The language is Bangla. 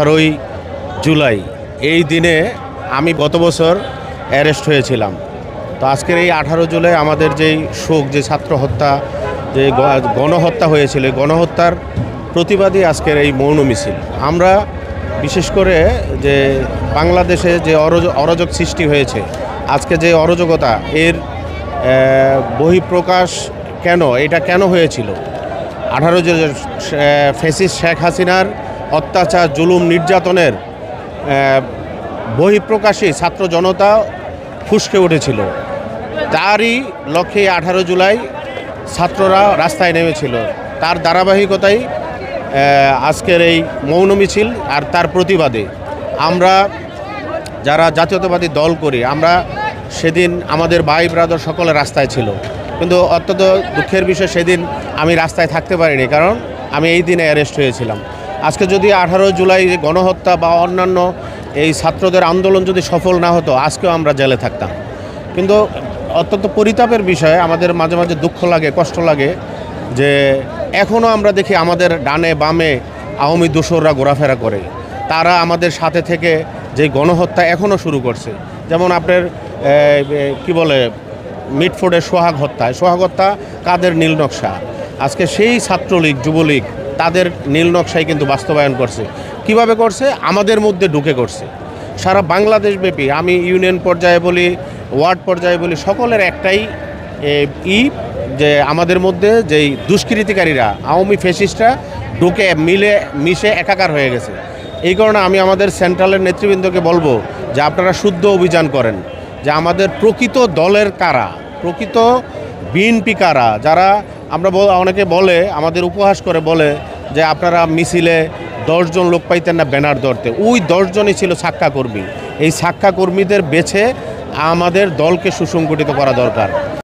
আঠারোই জুলাই। এই দিনে আমি গত বছর অ্যারেস্ট হয়েছিলাম। তো আজকের এই আঠারো জুলাই আমাদের যেই শোক, যে ছাত্র হত্যা, যে গণহত্যা হয়েছিল গণহত্যার প্রতিবাদী আজকের এই মৌন মিছিল। আমরা বিশেষ করে যে বাংলাদেশে যে অরজ- অরাজক সৃষ্টি হয়েছে, আজকে যে অরাজকতা, এর বহিঃপ্রকাশ কেন, এটা কেন হয়েছিল? আঠারো যে ফেসিস শেখ হাসিনার অত্যাচার, জুলুম, নির্যাতনের বহিঃপ্রকাশে ছাত্র জনতা ফুসকে উঠেছিল। তারই লক্ষ্যে আঠারো জুলাই ছাত্ররা রাস্তায় নেমেছিল। তার ধারাবাহিকতাই আজকের এই মৌন মিছিল আর তার প্রতিবাদে। আমরা যারা জাতীয়তাবাদী দল করি, আমরা সেদিন আমাদের ভাই, ব্রাদার সকলে রাস্তায় ছিল। কিন্তু অত্যন্ত দুঃখের বিষয়, সেদিন আমি রাস্তায় থাকতে পারিনি। কারণ আমি এই দিনে অ্যারেস্ট হয়েছিলাম। আজকে যদি আঠারো জুলাই গণহত্যা বা অন্যান্য এই ছাত্রদের আন্দোলন যদি সফল না হতো, আজকেও আমরা জেলে থাকতাম। কিন্তু অত্যন্ত পরিতাপের বিষয়ে, আমাদের মাঝে মাঝে দুঃখ লাগে, কষ্ট লাগে যে এখনও আমরা দেখি আমাদের ডানে বামে আওয়ামী দোসররা ঘোরাফেরা করে। তারা আমাদের সাথে থেকে যে গণহত্যা এখনও শুরু করছে। যেমন আপনার কি বলে, মিটফোর্ডের সোহাগ হত্যা সোহাগ হত্যা কাদের নীল নকশা? আজকে সেই ছাত্রলীগ, যুবলীগ তাদের নীল নকশাই কিন্তু বাস্তবায়ন করছে। কীভাবে করছে? আমাদের মধ্যে ঢুকে করছে। সারা বাংলাদেশ ব্যাপী আমি ইউনিয়ন পর্যায়ে বলি, ওয়ার্ড পর্যায়ে বলি, সকলের একটাই ই যে আমাদের মধ্যে যেই দুষ্কৃতিকারীরা, আওয়ামী ফেসিস্টরা ঢুকে মিলে, মিশে একাকার হয়ে গেছে। এই কারণে আমি আমাদের সেন্ট্রালের নেতৃবৃন্দকে বলব যে আপনারা শুদ্ধ অভিযান করেন, যে আমাদের প্রকৃত দলের কারা, প্রকৃত বিএনপি কারা, যারা আমরা অনেকে বলে, আমাদের উপহাস করে বলে যে আপনারা মিছিলে দশজন লোক পাইতেন না ব্যানার ধরতে। ওই দশজনই ছিল সাক্ষাকর্মী এই সাক্ষাকর্মীদের বেছে আমাদের দলকে সুসংগঠিত করা দরকার।